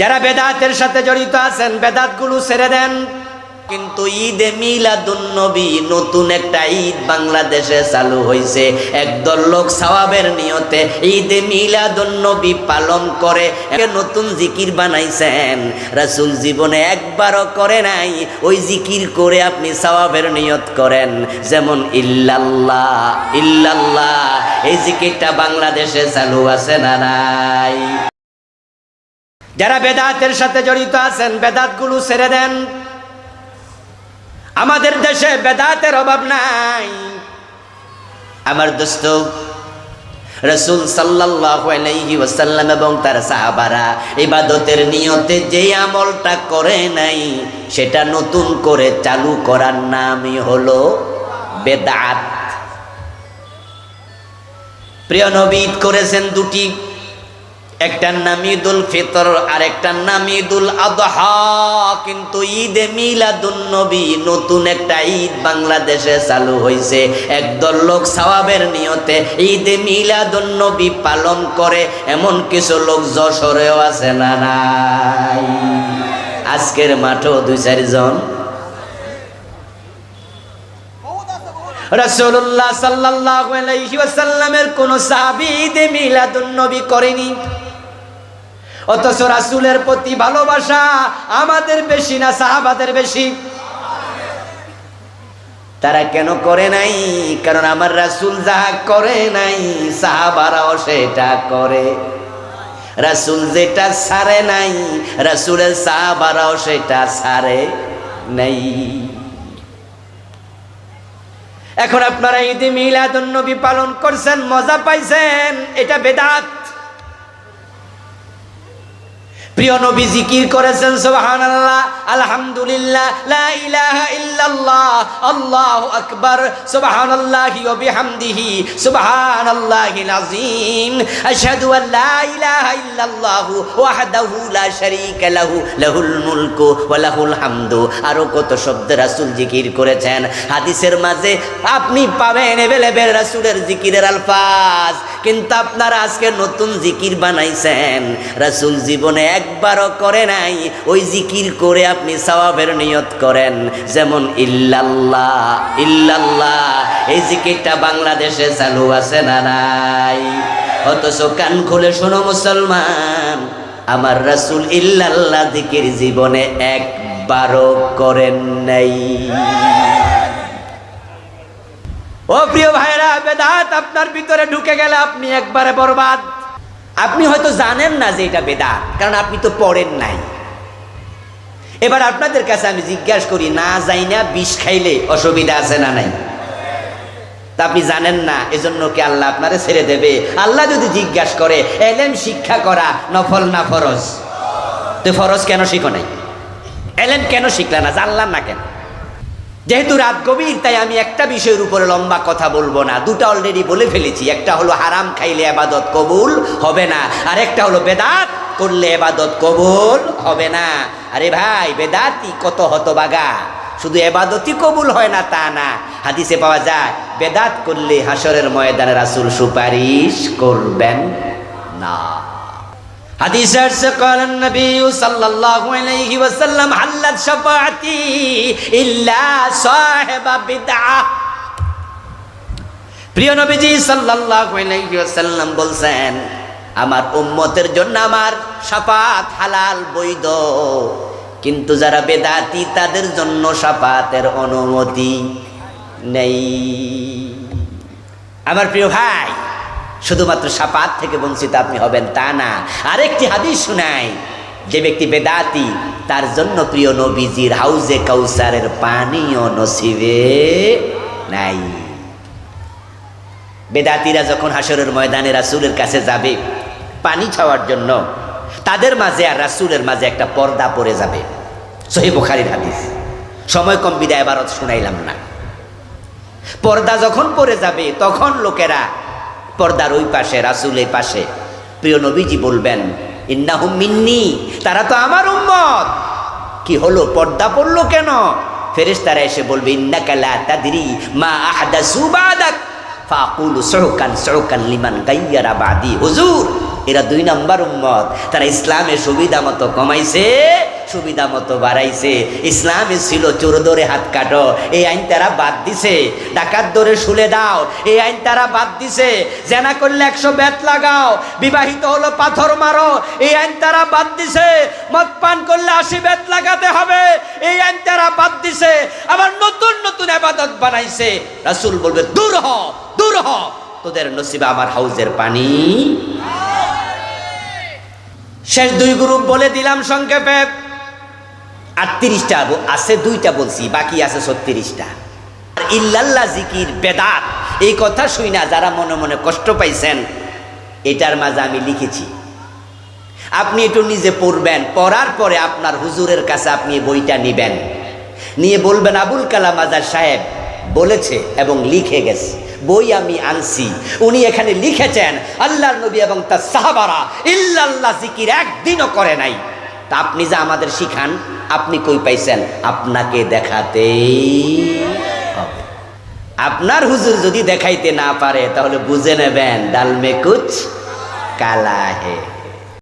যারা বেদাতের সাথে জড়িত আছেন, বেদাতগুলো ছেড়ে দেন। কিন্তু ঈদে মিলাদুন্নবী নতুন একটা ঈদ বাংলাদেশে চালু হয়েছে একদল লোক সওয়াবের নিয়তে ঈদে মিলাদুন্নবী পালন করে নতুন জিকির বানাইছেন। রাসূল জীবনে একবারও করে নাই, ওই জিকির করে আপনি সওয়াবের নিয়ত করেন। যেমন, ইল্লাল্লাহ ইল্লাল্লাহ, এই জিকিরটা বাংলাদেশে চালু আছে না নাই? যারা বেদাতের সাথে জড়িত আছেন, বেদাতগুলো ছেড়ে দেন। আমাদের দেশে বেদাতের অভাব নাই। আমার দোস্ত, রসুল আলাইহি এবং তার সাহাবারা ইবাদতের নিয়তে যে আমলটা করে নাই, সেটা নতুন করে চালু করার নামই হলো বেদাত। প্রিয় নবী ঈদ করেছেন দুটি একটার নাম ঈদুল ফিতর আর একটার নাম ঈদুল আদহা। কিন্তু ঈদে মিলাদুন নবী নতুন একটা ঈদ বাংলাদেশে চালু হয়েছে একদল লোক সওয়াবের নিয়তে ঈদে মিলাদুন নবী পালন করে, এমন কিছু লোক যশোরেও আছে না নাই? আজকের মাঠেও দুই চারজন। রাসূলুল্লাহ সাল্লাল্লাহু আলাইহি ওয়াসাল্লামের কোন সাহাবী ঈদে মিলাদুন নবী করেনি। অথচ রাসূলের প্রতি ভালোবাসা আমাদের বেশি না সাহাবাদের বেশি। তারা কেন করে নাই? কারণ আমার রাসূল যাহা করে নাই, সাহাবারাও সেটা করে। রাসুল যেটা সারে নাই, রাসূলের সাহাবারাও সেটা সারে নাই। এখন আপনারা ঈদে নবী পালন করছেন, মজা পাইছেন, এটা বেদাত। প্রিয় নবী জিকির করেছেন, সুবহানাল্লাহ, আলহামদুলিল্লাহ, লা ইলাহা ইল্লাল্লাহ, আল্লাহু আকবার, সুবহানাল্লাহি ওয়া বিহামদিহি, সুবহানাল্লাহিল আযীম, আশহাদু আন লা ইলাহা ইল্লাল্লাহ ওয়াহদাহু লা শারীকা লাহু, লাহুল মুলকু ওয়া লাহুল হামদু। আরও কত শব্দ রাসূল জিকির করেছেন। হাদিসের মাঝে আপনি পাবেন এভেলেবেল রাসূলের জিকিরের আলফাজ। কিন্তু আপনারা আজকে নতুন জিকির বানাইছেন। রাসূল জীবনে একবারও করে নাই। ওই জিকির করে আপনি সওয়াবের নিয়ত করেন। যেমন, ইল্লাল্লাহ ইল্লাল্লাহ। এই জিকিরটা বাংলাদেশে চালু আছে না নাই? অথচ কান খুলে শোনো মুসলমান, আমার রাসূল ইল্লাল্লাহ জিকির জীবনে একবারও করেন নাই। ও প্রিয় ভাইরা বেদাত আপনার ভিতরে ঢুকে গেলে আপনি একবারে বরবাদ। আপনি হয়তো জানেন না যে এটা বেদাত, কারণ আপনি তো পড়েন নাই। এবার আপনাদের কাছে আমি জিজ্ঞাসা করি, না যাই না, বিষ খাইলে অসুবিধা আছে না নাই? তা আপনি জানেন না, এজন্য কি আল্লাহ আপনারে ছেড়ে দেবে? আল্লাহ যদি জিজ্ঞাসা করে, এলেম শিক্ষা করা নফল না ফরজ? তো ফরজ কেন শিখো নাই? এলেম কেন শিখলে না? জানলাম না কেন? যেহেতু রাত গভীর, তাই আমি একটা বিষয়ের উপরে লম্বা কথা বলব না। দুটা অলরেডি বলে ফেলেছি। একটা হলো হারাম খাইলে আবাদত কবুল হবে না, আর একটা হলো বেদাত করলে এবাদত কবুল হবে না। আরে ভাই বেদাতি কত হতবাগা। শুধু এবাদতই কবুল হয় না, তা না। হাদিসে পাওয়া যায়, বেদাত করলে হাসরের ময়দানে রাসূল সুপারিশ করবেন না। হাদিসে আসছে করেন নবী সাল্লাল্লাহু আলাইহি ওয়াসাল্লাম আল্লাহ শাফাআতি ইল্লা সাহেবা বিদআহ প্রিয় নবীজি সাল্লাল্লাহু আলাইহি ওয়াসাল্লাম বলছেন, আমার উম্মতের জন্য আমার শাফাত হালাল, বৈধ। কিন্তু যারা বেদাতি, তাদের জন্য শাফাতের অনুমতি নেই। আমার প্রিয় ভাই শুধুমাত্র সাপাত থেকে বঞ্চিত আপনি হবেন তা না। আরেকটি হাদিস শোনাই, যে ব্যক্তি বেদাতি, তার জন্য প্রিয় নবীজির হাউজে কাউসারের পানিও নসিবে নাই। বেদাতিরা যখন হাসরের ময়দানে রাসুলের কাছে যাবে পানি খাওয়ার জন্য, তাদের মাঝে আর রাসুলের মাঝে একটা পর্দা পড়ে যাবে। সহি বুখারির হাদিস। সময় কম বিদায় এবারত শুনাইলাম না। পর্দা যখন পড়ে যাবে, তখন লোকেরা পর্দার ওই পাশে, রাসুল এই পাশে। প্রিয় নবীজি বলবেন, ইন্নাহুম মিন্নি, তারা তো আমার উম্মত। কি হলো, পর্দা পড়ল কেন? ফেরেস তারা এসে বলবে, ইন্নাকা লা তাদরি মা আহদাসু বাদাক ফাকুলু সুহকান সুহকান লিমান গাইয়ারা বাদি হুজুর। এরা দুই নম্বর উম্মত। তারা ইসলামে সুবিধা মতো কমাইছে। সুবিধা মতো বাড়াইছে। ইসলামে ছিল চোর দরে হাত কাটো। এই আইন তারা বাদ দিছে। ডাকাত দরে শুলে দাও। এই আইন তারা বাদ দিছে। জেনা করলে একশো বেত লাগাও। বিবাহিত হলো পাথর মারো। এই আইন তারা বাদ দিছে। মদ পান করলে আশি বেত লাগাতে হবে। এই আইন তারা বাদ দিছে। আবার নতুন নতুন আবাদত বানাইছে। রাসূল বলবে, দূর হ দূর হ। তোদের নসিবা আমার হাউজের পানি। শেষ দুই গ্রুপ বলে দিলাম সংক্ষেপে। আটত্রিশটা আছে দুইটা বলছি, বাকি আছে ছত্রিশটা। আর ইল্লাল্লা জিকির বেদাত, এই কথা শুই না, যারা মনে মনে কষ্ট পাইছেন, এটার মাঝে আমি লিখেছি। আপনি একটু নিজে পড়বেন, পড়ার পরে আপনার হুজুরের কাছে আপনি বইটা নিবেন। নিয়ে বলবেন, আবুল কালাম আজাদ সাহেব বলেছে এবং লিখে গেছে, বই আমি আনছি। উনি এখানে লিখেছেন, আল্লাহর নবী এবং তার সাহাবারা ইল্লাল্লাহ জিকির একদিনও করে নাই। তা আপনি যা আমাদের শিখান আপনি কই পাইছেন? আপনাকে দেখাতেই আপনার হুজুর যদি দেখাইতে না পারে, তাহলে বুঝে নেবেন, ডালমে কুচ কালা হে।